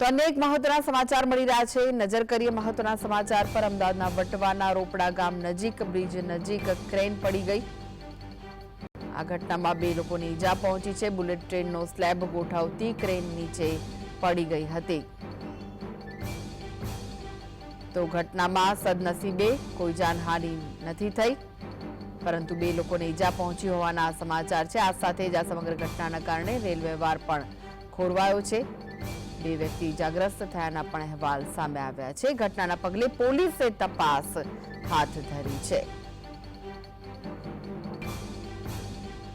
તો અનેક મહત્વના સમાચાર મળી રહ્યા છે. નજર કરીએ મહત્વના સમાચાર પર. અમદાવાદના વટવાના રોપડા ગામ નજીક, બ્રિજ નજીક ક્રેન પડી ગઈ. આ ઘટનામાં બે લોકોને ઈજા પહોંચી છે. બુલેટ ટ્રેનનો સ્લેબ ગોઠવતી ક્રેન નીચે પડી ગઈ હતી. તો ઘટનામાં સદનસીબે કોઈ જાનહાનિ નથી થઈ, પરંતુ બે લોકોને ઈજા પહોંચી હોવાના સમાચાર છે. આ સાથે જ આ સમગ્ર ઘટનાના કારણે રેલ વ્યવહાર પણ ખોરવાયો છે. બે વ્યક્તિ ઇજાગ્રસ્ત થયાના પણ અહેવાલ સામે આવ્યા છે. ઘટનાના પગલે પોલીસે તપાસ હાથ ધરી છે.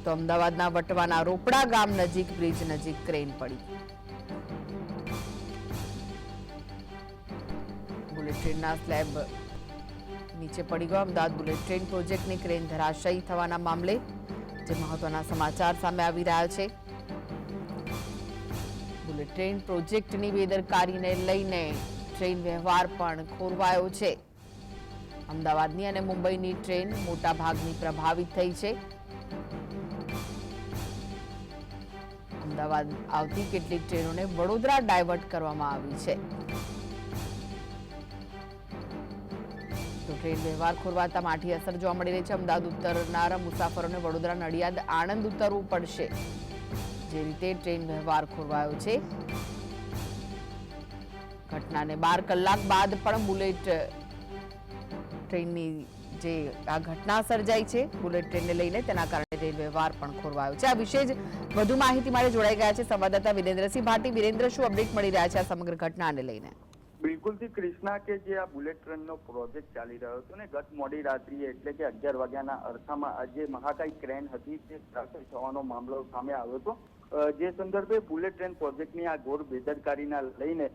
તો અમદાવાદના વટવાના રોપડા ગામ નજીક, બ્રિજ નજીક ક્રેન પડી. બુલેટ ટ્રેનના સ્લેબ નીચે પડી ગયો. અમદાવાદ બુલેટ ટ્રેન પ્રોજેક્ટની ક્રેન ધરાશયી થવાના મામલે જે મહત્વના સમાચાર સામે આવી રહ્યા છે. બુલેટ ટ્રેન પ્રોજેક્ટની બેદરકારીને લઈને ટ્રેન વ્યવહાર પણ ખોરવાયો છે. અમદાવાદની અને મુંબઈની ટ્રેન મોટા ભાગની પ્રભાવિત થઈ છે. અમદાવાદ આવતી કેટલીક ટ્રેનોને વડોદરા ડાયવર્ટ કરવામાં આવી છે. તો ટ્રેન વ્યવહાર ખોરવાતા માઠી અસર જોવા મળી રહી છે. અમદાવાદ ઉતરનારા મુસાફરોને વડોદરા નડિયાદ, આણંદ ઉતરવું પડશે. જે રીતે ટ્રેન વ્યવહાર ખોરવાયો છે. ઘટનાને બાર કલાક બાદ પણ બુલેટ ટ્રેનની જે આ ઘટના સર્જાઈ છે, બુલેટ ટ્રેનને લઈને તેના કારણે રેલ વ્યવહાર પણ ખોરવાયો છે. આ વિશે જ વધુ માહિતી માટે જોડાઈ ગયા છે સંવાદદાતા વિરેન્દ્રસિંહ ભાટી. વિરેન્દ્ર, શું અપડેટ મળી રહ્યા છે આ સમગ્ર ઘટનાને લઈને? બિલકુલથી ક્રિષ્ના કે જે આ બુલેટ ટ્રેનનો પ્રોજેક્ટ ચાલી રહ્યો હતો ને, ગત મોડી રાત્રિએ, એટલે કે અગિયાર વાગ્યાના અરસામાં આજે મહાકાય ક્રેન હતી તે થવાનો મામલો સામે આવ્યો હતો. જે સંદર્ભે બુલેટ ટ્રેન પ્રોજેક્ટની આ ઘોર બેદરકારીના લઈને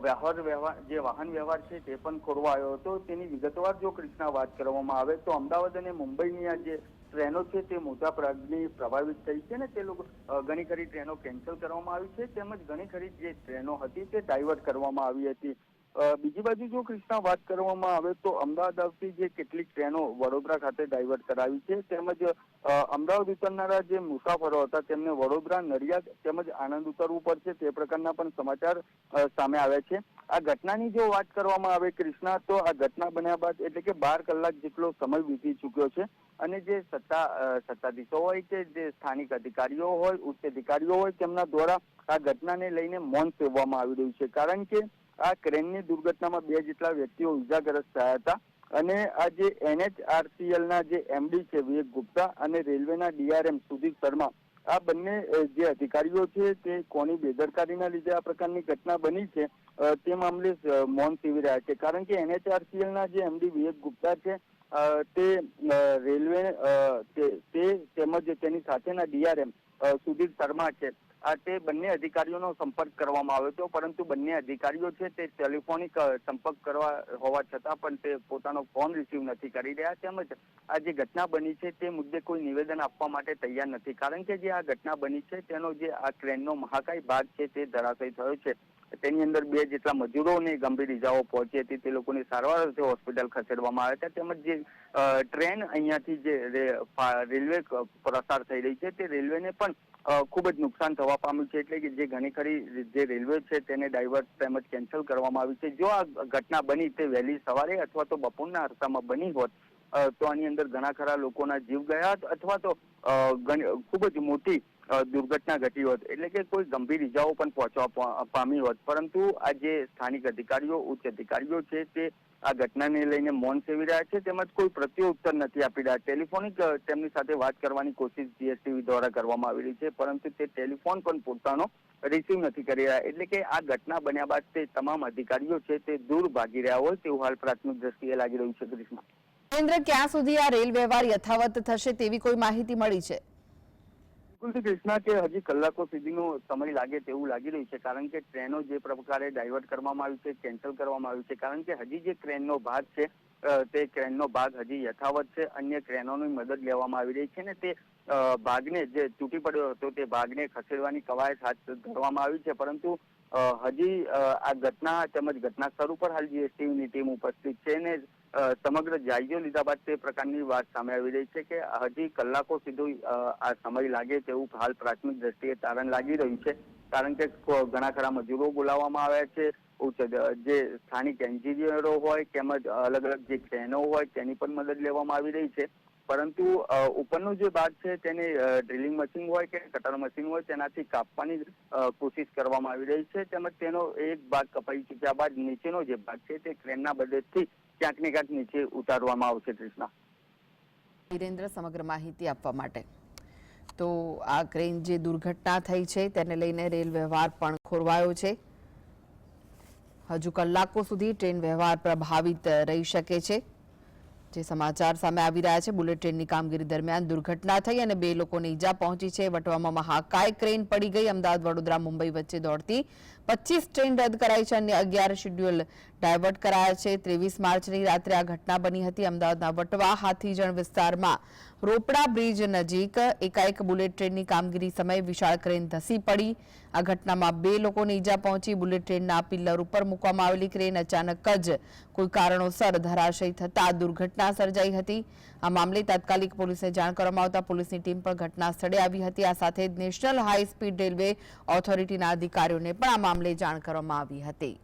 વ્યવહાર વ્યવહાર, જે વાહન વ્યવહાર છે તે પણ ખોરવાયો હતો. તેની વિગતવાર જો કૃષ્ણા વાત કરવામાં આવે, તો અમદાવાદ અને મુંબઈની આ જે ટ્રેનો છે તે મોટા ભાગની પ્રભાવિત થઈ છે ને તે લોકો ઘણી ખરી ટ્રેનો કેન્સલ કરવામાં આવી છે. તેમજ ઘણી ખરી જે ટ્રેનો હતી તે ડાયવર્ટ કરવામાં આવી હતી. બીજી બાજુ જો કૃષ્ણા વાત કરવામાં આવે તો અમદાવાદ આવતી જે કેટલીક ટ્રેનો વડોદરા ખાતે ડાયવર્ટ કરાવી છે, તેમજ અમદાવાદ ઉતરનારા જે મુસાફરો હતા તેમને વડોદરા નડિયાદ તેમજ આણંદ ઉતરવું પડશે તે પ્રકારના પણ સમાચાર સામે આવ્યા છે. આ ઘટનાની જો વાત કરવામાં આવે કૃષ્ણા, તો આ ઘટના બન્યા બાદ એટલે કે બાર કલાક જેટલો સમય વીતી ચૂક્યો છે અને જે સત્તા સત્તાધીશો હોય કે જે સ્થાનિક અધિકારીઓ હોય, ઉચ્ચ અધિકારીઓ હોય તેમના દ્વારા આ ઘટનાને લઈને મૌન સેવવામાં આવી રહ્યું છે. કારણ કે આ ક્રેનની દુર્ઘટનામાં બે જેટલા વ્યક્તિઓ ઇજાગ્રસ્ત થયા હતા અને આ જે એનએચઆરસીએલ ના જે એમડી છે વિવેક ગુપ્તા અને રેલવેના ડીઆરએમ સુધીર શર્મા, આ બંને જે અધિકારીઓ છે તે કોની બેદરકારીના લીધે આ પ્રકારની ઘટના બની છે તે મામલે મૌન સેવી રહ્યા છે. કારણ કે એનએચઆરસીએલ ના જે એમડી વિવેક ગુપ્તા છે તે રેલવે તે તેમજ તેની સાથેના ડીઆરએમ સુધીર શર્મા છે. તે બંને અધિકારીઓનો સંપર્ક કરવામાં આવ્યો હતો, પરંતુ બંને અધિકારીઓ છે તે ટેલિફોનિક સંપર્ક કરવા હોવા છતાં પણ તે પોતાનો ફોન રિસીવ નથી કરી રહ્યા. તેમજ આ જે ઘટના બની છે તે મુદ્દે કોઈ નિવેદન આપવા માટે તૈયાર નથી. કારણ કે જે આ ઘટના બની છે તેનો જે આ ટ્રેનનો મહાકાય ભાગ છે તે ધરાશય થયો છે. તેની અંદર બે જેટલા મજૂરોને ગંભીર ઇજાઓ પહોંચી હતી. તે લોકોની સારવાર હોસ્પિટલ ખસેડવામાં આવ્યા હતા. તેમજ જે ટ્રેન અહીંયાથી જે રેલવે પ્રસાર થઈ રહી છે તે રેલવેને પણ ખૂબ જ નુકસાન થવા પામ્યું છે. એટલે કે જે ઘણી ખરી જે રેલવે છે તેને ડાયવર્ટ તેમજ કેન્સલ કરવામાં આવી છે. જો આ ઘટના બની તે વહેલી સવારે અથવા તો બપોરના અરસામાં બની હોત તો આની અંદર ઘણા ખરા લોકોના જીવ ગયા અથવા તો ખૂબ જ મોટી દુર્ઘટના ઘટી હોત. એટલે કે કોઈ ગંભીર ઇજાઓ પણ પહોંચવા પામી હોત. પરંતુ આ જે સ્થાનિક અધિકારીઓ, ઉચ્ચ અધિકારીઓ છે તે આ ઘટનાને લઈને મૌન સેવી રહ્યા છે, તેમજ કોઈ પ્રત્યુત્તર નથી આપી રહ્યા. ટેલિફોનિક તેમની સાથે વાત કરવાની કોશિશ જીએસટીવી દ્વારા કરવામાં આવી રહી છે, પરંતુ તે ટેલિફોન પણ પોતાનો રિસીવ નથી કરી રહ્યા. એટલે કે આ ઘટના બન્યા બાદ તે તમામ અધિકારીઓ છે તે દૂર ભાગી રહ્યા હોય તેવું હાલ પ્રાથમિક દ્રષ્ટિએ લાગી રહ્યું છે ગ્રીષ્મા. કેન્દ્ર, ક્યાં સુધી આ રેલ વ્યવહાર યથાવત થશે તેવી કોઈ માહિતી મળી છે? બિલકુલ કૃષ્ણા, કે હજી કલાકો સુધીનો સમય લાગે તેવું લાગી રહ્યું છે. કારણ કે ટ્રેનો જે પ્રકારે ડાયવર્ટ કરવામાં આવી છે કેન્સલ કરવામાં આવી છે. કારણ કે હજી જે ક્રેનનો ભાગ છે તે ક્રેનનો ભાગ હજી યથાવત છે. અન્ય ક્રેનોની મદદ લેવામાં આવી રહી છે ને તે ભાગને જે તૂટી પડ્યો હતો તે ભાગને ખસેડવાની કવાયત હાથ ધરવામાં આવી છે. પરંતુ હજી આ ઘટના તેમજ ઘટના સ્થળ ઉપર હાલ જીએસટીની ટીમ ઉપસ્થિત છે ને સમગ્ર જાયજો લીધા બાદ તે પ્રકારની વાત સામે આવી રહી છે કે હજી કલાકો સુધી આ સમય લાગે તેવું હાલ પ્રાથમિક દ્રષ્ટિએ તારણ લાગી રહ્યું છે. કારણ કે ઘણા ખરા મજૂરો બોલાવવામાં આવ્યા છે. ઉચ્ચ જે સ્થાનિક એન્જિનિયરો હોય તેમજ અલગ અલગ જે ક્રેનો હોય તેની પણ મદદ લેવામાં આવી રહી છે. પરંતુ ઉપરનો જે ભાગ છે તેને ડ્રિલિંગ મશીન હોય કે કટર મશીન હોય તેનાથી કાપવાની કોશિશ કરવામાં આવી રહી છે. તેમજ તેનો એક ભાગ કપાઈ ચૂક્યા બાદ નીચેનો જે ભાગ છે તે ક્રેનના મદદથી ક્યાંક ને ક્યાંક નીચે ઉતારવામાં આવશે, કૃષ્ણા. વિરેન્દ્ર, સમગ્ર માહિતી આપવા માટે. તો આ ક્રેન જે દુર્ઘટના થઈ છે તેને લઈને રેલ વ્યવહાર પણ ખોરવાયો છે. હજુ કલાકો સુધી ટ્રેન વ્યવહાર પ્રભાવિત રહી શકે છે. જે સમાચાર સામે આવી રહ્યા છે, બુલેટ ટ્રેનની કામગીરી દરમિયાન દુર્ઘટના થઈ અને બે લોકોને ઈજા પહોંચી છે. વટવામાં મહાકાય ક્રેન પડી ગઈ. અમદાવાદ, વડોદરા, મુંબઈ વચ્ચે દોડતી પચીસ ટ્રેન રદ કરાઈ છે. અને અગિયાર શેડ્યુલ ડાયવર્ટ કરાયા છે. ત્રેવીસ માર્ચની રાત્રે આ ઘટના બની હતી અમદાવાદના વટવા હાથીજણ વિસ્તારમાં. રોપડા બ્રિજ નજીક એકાએક બુલેટ ટ્રેનની કામગીરી સમયે વિશાળ ક્રેન ધસી પડી. આ ઘટનામાં બે લોકોને ઈજા પહોંચી. બુલેટ ટ્રેનના પિલ્લર ઉપર મૂકવામાં આવેલી ક્રેન અચાનક જ કોઈ કારણોસર ધરાશયી થતાં દુર્ઘટના સર્જાઈ હતી. આ મામલે તાત્કાલિક પોલીસને જાણ કરવામાં આવતા પોલીસની ટીમ પણ ઘટના સ્થળે આવી હતી. આ સાથે નેશનલ હાઈ સ્પીડ રેલવે ઓથોરિટીના અધિકારીઓને પણ આ મામલે જાણ કરવામાં આવી હતી.